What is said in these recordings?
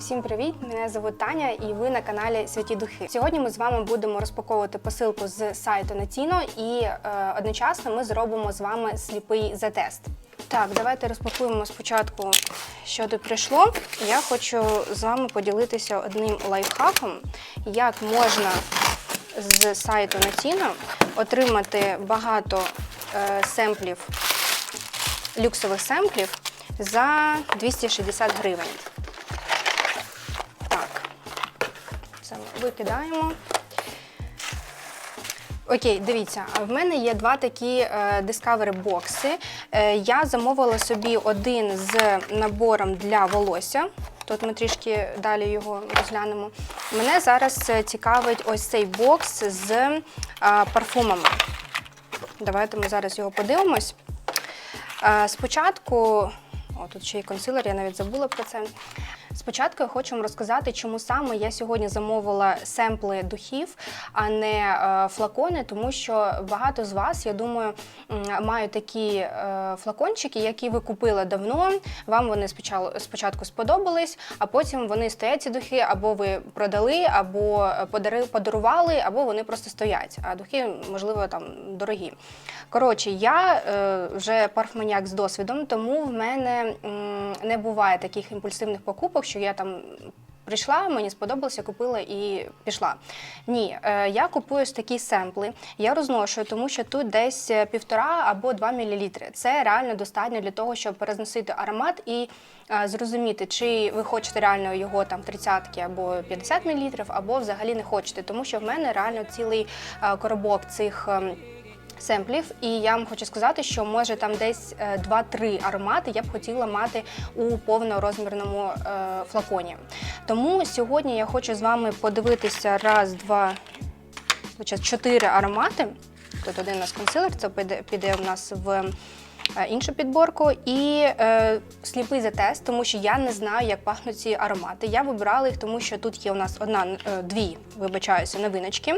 Всім привіт! Мене звуть Таня, і ви на каналі Святі Духи. Сьогодні ми з вами будемо розпаковувати посилку з сайту Натіно і е, одночасно ми зробимо з вами сліпий затест. Так, давайте розпакуємо спочатку, що тут прийшло. Я хочу з вами поділитися одним лайфхаком, як можна з сайту Натіно отримати багато е, семплів, люксових семплів за 260 гривень. Так, це ми викидаємо. Окей, дивіться, в мене є два такі е, Discovery бокси. Е, я замовила собі один з набором для волосся. Тут ми трішки далі його розглянемо. Мене зараз е, цікавить ось цей бокс з парфумами. Давайте ми зараз його подивимось. Спочатку, о, тут ще й консилер, я навіть забула про це. Спочатку я хочу вам розказати, чому саме я сьогодні замовила семпли духів, а не е, флакони, тому що багато з вас, я думаю, мають такі е, флакончики, які ви купили давно. Вам вони спочатку, сподобались, а потім вони стоять ці духи, або ви продали, або е, подарували, або вони просто стоять. А духи, можливо, там дорогі. Коротше, я вже парфманіак з досвідом, тому в мене не буває таких імпульсивних покупок, що я там. Прийшла, мені сподобалося, купила і пішла. Ні, е, я купую такі семпли. Я розношую, тому що тут десь е, півтора або два мілілітри. Це реально достатньо для того, щоб перезносити аромат і е, зрозуміти, чи ви хочете реально його там 30 або 50 мілілітрів, або взагалі не хочете. Тому що в мене реально цілий коробок цих. Ем, семплів, і я вам хочу сказати, що може там десь е, 2-3 аромати я б хотіла мати у повнорозмірному е, флаконі. Тому сьогодні я хочу з вами подивитися раз, два, чотири аромати. Тут один у нас консилер, це піде, у нас в е, іншу підборку. І е, сліпий затест, тому що я не знаю, як пахнуть ці аромати. Я вибирала їх, тому що тут є у нас одна, е, дві, вибачаюся, новиночки.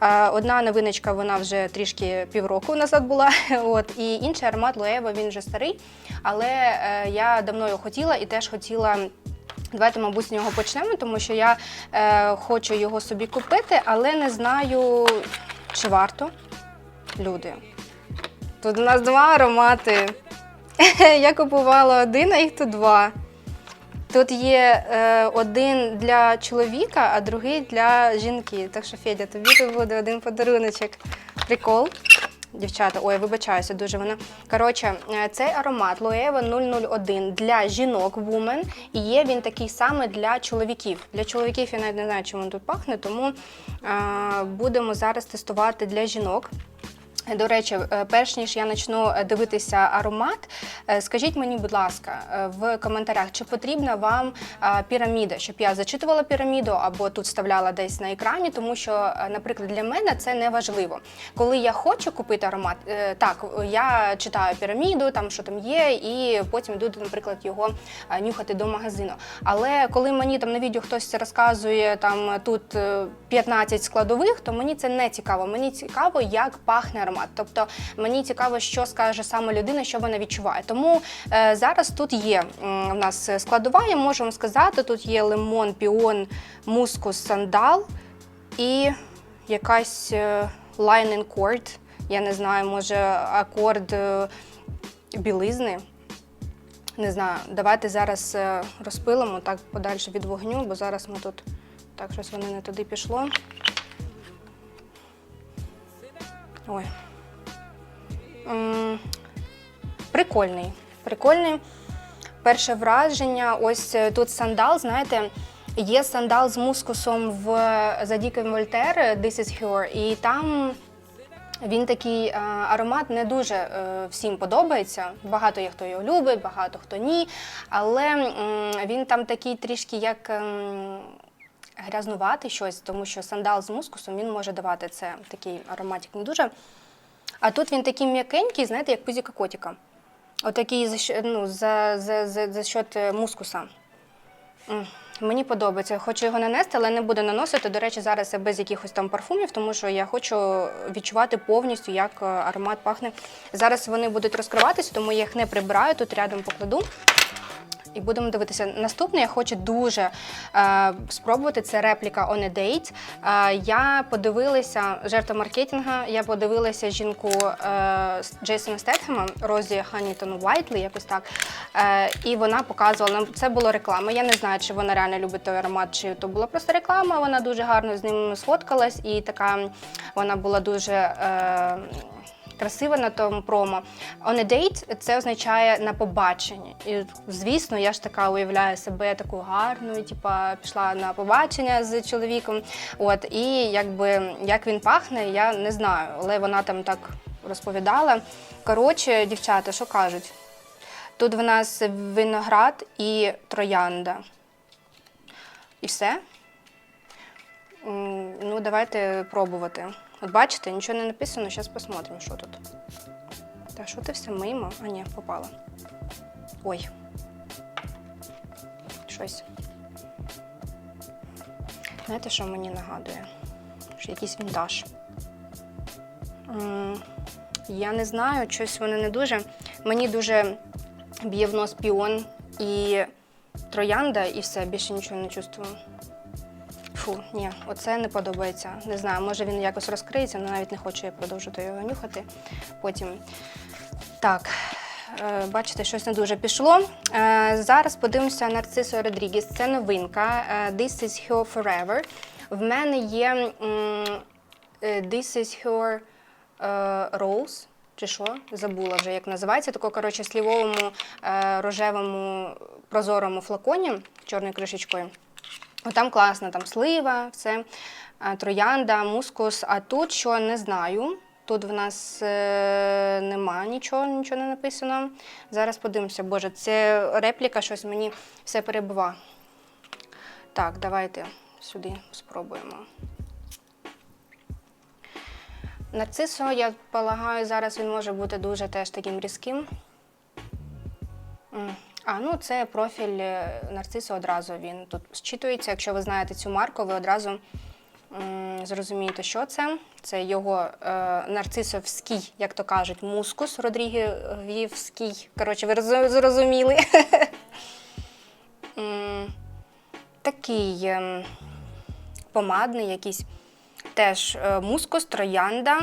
Е, одна новиночка, вона вже трішки півроку назад була. От, і інший аромат Лоева, він вже старий, але е, я давно його хотіла і теж хотіла. Давайте, мабуть, з нього почнемо, тому що я е, хочу його собі купити, але не знаю, чи варто. Люди. Тут у нас два аромати. Я купувала один, а їх тут два. Тут є е, один для чоловіка, а другий для жінки. Так що, Федя, тобі тут буде один подаруночок. Прикол. Дівчата, ой, вибачаюся, дуже вона. Коротше, е, цей аромат Loewe 001 для жінок Woman. І є він такий самий для чоловіків. Для чоловіків я навіть не знаю, чим він тут пахне, тому е, будемо зараз тестувати для жінок. До речі, е, перш ніж я почну дивитися аромат, е, скажіть мені, будь ласка, е, в коментарях, чи потрібна вам е, піраміда, щоб я зачитувала піраміду або тут вставляла десь на екрані, тому що, е, наприклад, для мене це не важливо. Коли я хочу купити аромат, е, так я читаю піраміду, там що там є, і потім йду, наприклад, його е, нюхати до магазину. Але коли мені там на відео хтось розказує там тут е, 15 складових, то мені це не цікаво. Мені цікаво, як пахне аромат. Тобто мені цікаво, що скаже саме людина, що вона відчуває. Тому е, зараз тут є м, у нас складова, я можу вам сказати, тут є лимон, піон, мускус, сандал і якась е, and. Я не знаю, може акорд е, білизни. Не знаю, давайте зараз е, розпилимо так подальше від вогню, бо зараз ми тут так щось воно не туди пішло. Ой. М, Прикольний. Прикольний. Перше враження, ось е, тут сандал, знаєте, є сандал з мускусом в за Діким Вольтер This is Her, і там він такий е, аромат не дуже е, всім подобається. Багато є хто його любить, багато хто ні. Але м, він там такий трішки як. Грязнувати щось, тому що сандал з мускусом він може давати це такий ароматик не дуже. А тут він такий м'якенький, знаєте, як пузіка котика. Отакий за, ну, за, за, за, за счет е, мускуса. Мені подобається. Хочу його нанести, але не буду наносити. До речі, зараз я без якихось там парфумів, тому що я хочу відчувати повністю, як е, аромат пахне. Зараз вони будуть розкриватися, тому я їх не прибираю, тут рядом покладу. І будемо дивитися. Наступне я хочу дуже е, спробувати. Це репліка On a Date. Е, я подивилася жертва маркетинга. Я подивилася жінку е, Джейсона Стетхема, Розі Ханнітон Уайтлі, якось так. Е, і вона показувала нам. Це була реклама. Я не знаю, чи вона реально любить той аромат, чи то була просто реклама. Вона дуже гарно з ним сфоткалась, і така вона була дуже. Е, красива на тому промо. On a date – це означає на побачення. І звісно, я ж така уявляю себе таку гарною, типа пішла на побачення з чоловіком. От і якби як він пахне, я не знаю, але вона там так розповідала. Коротше, дівчата, що кажуть? Тут в нас виноград і троянда. І все. Ну, давайте пробувати. От бачите, нічого не написано, зараз посмотрим, що тут. Та що ти все мимо? А ні, попала. Ой. Щось. Знаєте, що мені нагадує? Що якийсь вінтаж. Я не знаю, щось воно не дуже. Мені дуже б'є в нос піон і троянда, і все, більше нічого не чувствую. Фу, ні, оце не подобається. Не знаю, може він якось розкриється, але навіть не хочу я продовжити його нюхати. Потім. Так, е, бачите, щось не дуже пішло. Е, Зараз подивимося Нарцисо Родрігіс. Це новинка. е, This is her forever. В мене є This is her rose. Чи що? Забула вже, як називається. Тако, коротше, слівовому рожевому прозорому флаконі чорною кришечкою. Там класно, там слива, все, троянда, мускус. А тут що не знаю. Тут в нас е, нема нічого, нічого не написано. Зараз подивимося. Боже, це репліка, щось мені все перебува. Так, давайте сюди спробуємо. Нарцисо, я полагаю, зараз він може бути дуже теж таким різким. А, ну це профіль е, нарцису одразу він тут зчитується. Якщо ви знаєте цю марку, ви одразу м, зрозумієте, що це. Це його е, нарцисовський, як то кажуть, мускус Родрігівський. Коротше, ви роз- зрозуміли. Такий ем, помадний якийсь. Теж е, мускус, троянда,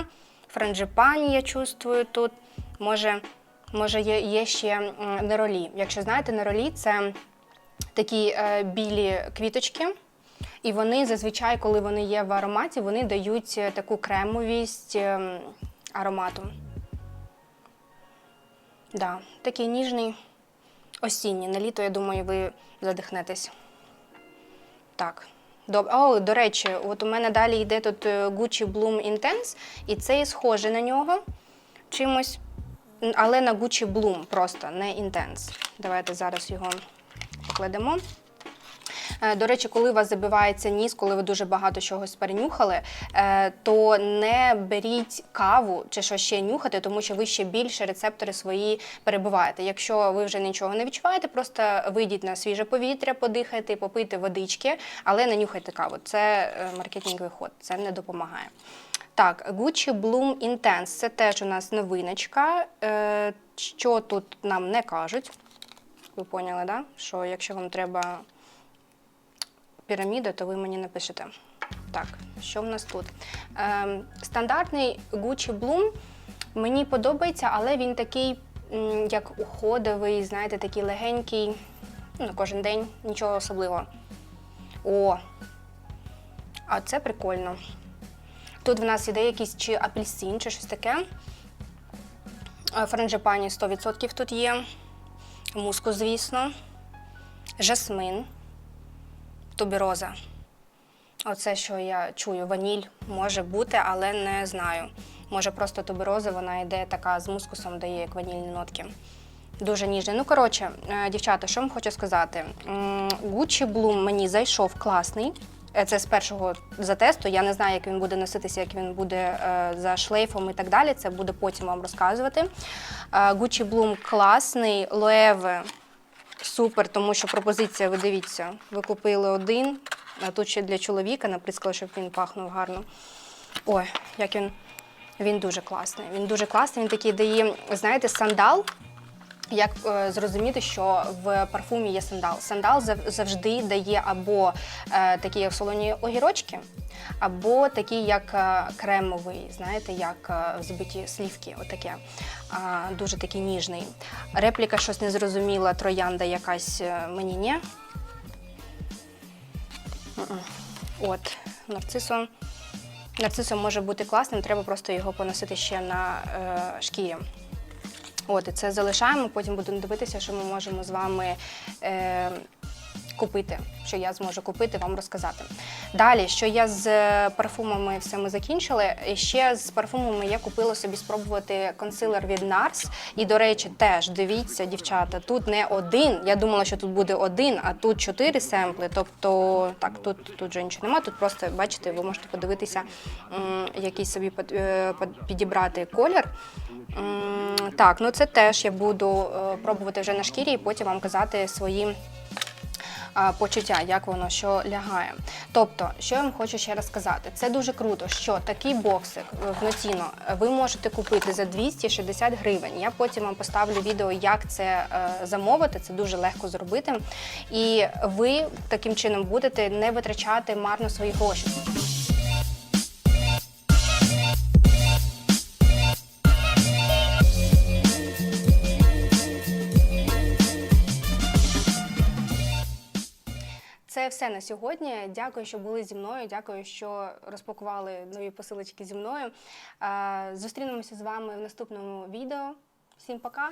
франджипані я чувствую тут. Може, може є, є ще неролі. Якщо знаєте, неролі це такі е, білі квіточки, і вони зазвичай, коли вони є в ароматі, вони дають е, таку кремовість ем, аромату. Да, такий ніжний осінній. На літо, я думаю, ви задихнетесь. Так. Добре. О, до речі, от у мене далі йде тут е, Gucci Bloom Intense, і це схоже на нього чимось, але на Gucci Bloom просто, не Intense. Давайте зараз його покладемо. Е, До речі, коли у вас забивається ніс, коли ви дуже багато чогось перенюхали, е, то не беріть каву чи що ще нюхати, тому що ви ще більше рецептори свої перебуваєте. Якщо ви вже нічого не відчуваєте, просто вийдіть на свіже повітря, подихайте, попийте водички, але не нюхайте каву. Це е, маркетинговий ход, це не допомагає. Так, Gucci Bloom Intense – це теж у нас новиночка. Е, Що тут нам не кажуть? Ви поняли, да? що якщо вам треба піраміда, то ви мені напишете. Так, що в нас тут? Ем, стандартний Gucci Bloom мені подобається, але він такий, як уходовий, знаєте, такий легенький, ну, кожен день, нічого особливого. О! А це прикольно. Тут в нас іде якийсь чи апельсин, чи щось таке. Е, 100% тут є. Мускус, звісно. Жасмин тубероза. Оце, що я чую, ваніль може бути, але не знаю. Може, просто тубероза, вона йде така з мускусом, дає як ванільні нотки. Дуже ніжний. Ну, коротше, е, дівчата, що вам хочу сказати? М, Gucci Bloom мені зайшов класний. Е, Це з першого затесту. Я не знаю, як він буде носитися, як він буде е, за шлейфом і так далі. Це буде потім вам розказувати. Е, Gucci Bloom класний, Loewe Супер, тому що пропозиція, ви дивіться, ви купили один, а тут ще для чоловіка, наприклад, щоб він пахнув гарно. Ой, як він. Він дуже класний. Він дуже класний. Він такий дає, знаєте, сандал. Як е, зрозуміти, що в парфумі є сандал? Сандал зав- завжди дає або е, такі як солоні огірочки, або такий, як е, кремовий, знаєте, як е, взбиті слівки, отаке. А, дуже такий ніжний. Репліка щось незрозуміла, троянда якась е, мені ні. От, нарцисо. Нарцисо може бути класним, треба просто його поносити ще на е, шкірі. От, і це залишаємо, потім будемо дивитися, що ми можемо з вами е, купити, що я зможу купити, вам розказати. Далі, що я з парфумами все ми закінчили. Ще з парфумами я купила собі спробувати консилер від NARS. І, до речі, теж дивіться, дівчата, тут не один. Я думала, що тут буде один, а тут чотири семпли. Тобто, так, тут, тут же нічого немає. Тут просто, бачите, ви можете подивитися, м, який собі е, підібрати колір. Так, ну це теж я буду е, пробувати вже на шкірі і потім вам казати свої почуття, як воно що лягає. Тобто, що я вам хочу ще раз сказати, це дуже круто, що такий боксик е, в Нотіно ви можете купити за 260 гривень. Я потім вам поставлю відео, як це е, замовити. Це дуже легко зробити. І ви таким чином будете не витрачати марно свої гроші. Все на сьогодні. Дякую, що були зі мною. Дякую, що розпакували нові посилочки зі мною. Е, Зустрінемося з вами в наступному відео. Всім пока!